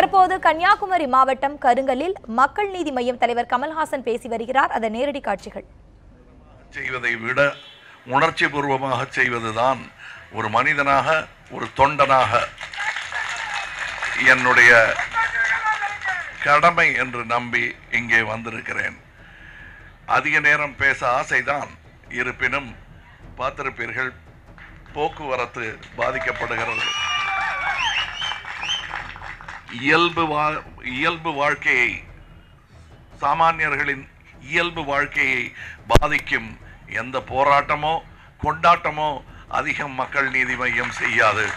தற்போது கன்னியாகுமரி மாவட்டம் கருங்கலில் மக்கள் நீதி மையம் தலைவர் கமல்ஹாசன் பேசி வருகிறார். அதன் நேரடி காட்சிகள். செய்வதை விட உணர்ச்சி பூர்வமாக செய்வதுதான் ஒரு மனிதனாக ஒரு தொண்டனாக என்னுடைய கடமை என்று நம்பி இங்கே வந்திருக்கிறேன். அதிக நேரம் பேச ஆசைதான். இருப்பினும் பார்த்திருப்பீர்கள் போக்குவரத்து பாதிக்கப்படுகிறது. இயல்பு வா- இயல்பு வாழ்க்கையை சாமானியர்களின் இயல்பு வாழ்க்கையை பாதிக்கும் எந்த போராட்டமோ கொண்டாட்டமோ அதிகம் மக்கள் நீதி மையம் செய்யாது.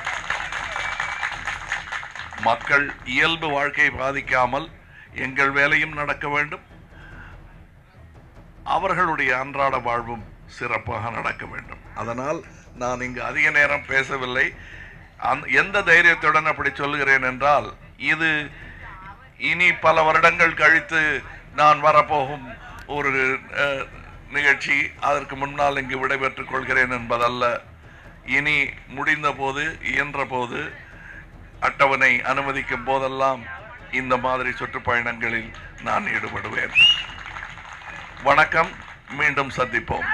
மக்கள் இயல்பு வாழ்க்கையை பாதிக்காமல் எங்கள் வேலையும் நடக்க வேண்டும். அவர்களுடைய அன்றாட வாழ்வும் சிறப்பாக நடக்க வேண்டும். அதனால் நான் இங்கு அதிக நேரம் பேசவில்லை. அந் எந்த தைரியத்துடன் அப்படி சொல்கிறேன் என்றால் இது இனி பல வருடங்கள் கழித்து நான் வரப்போகும் ஒரு நிகழ்ச்சி. அதற்கு முன்னால் இங்கு விடைபெற்றுக் கொள்கிறேன் என்பதல்ல. இனி முடிந்த போது இயன்ற போது அட்டவணை அனுமதிக்கும் போதெல்லாம் இந்த மாதிரி சுற்றுப்பயணங்களில் நான் ஈடுபடுவேன். வணக்கம். மீண்டும் சந்திப்போம்.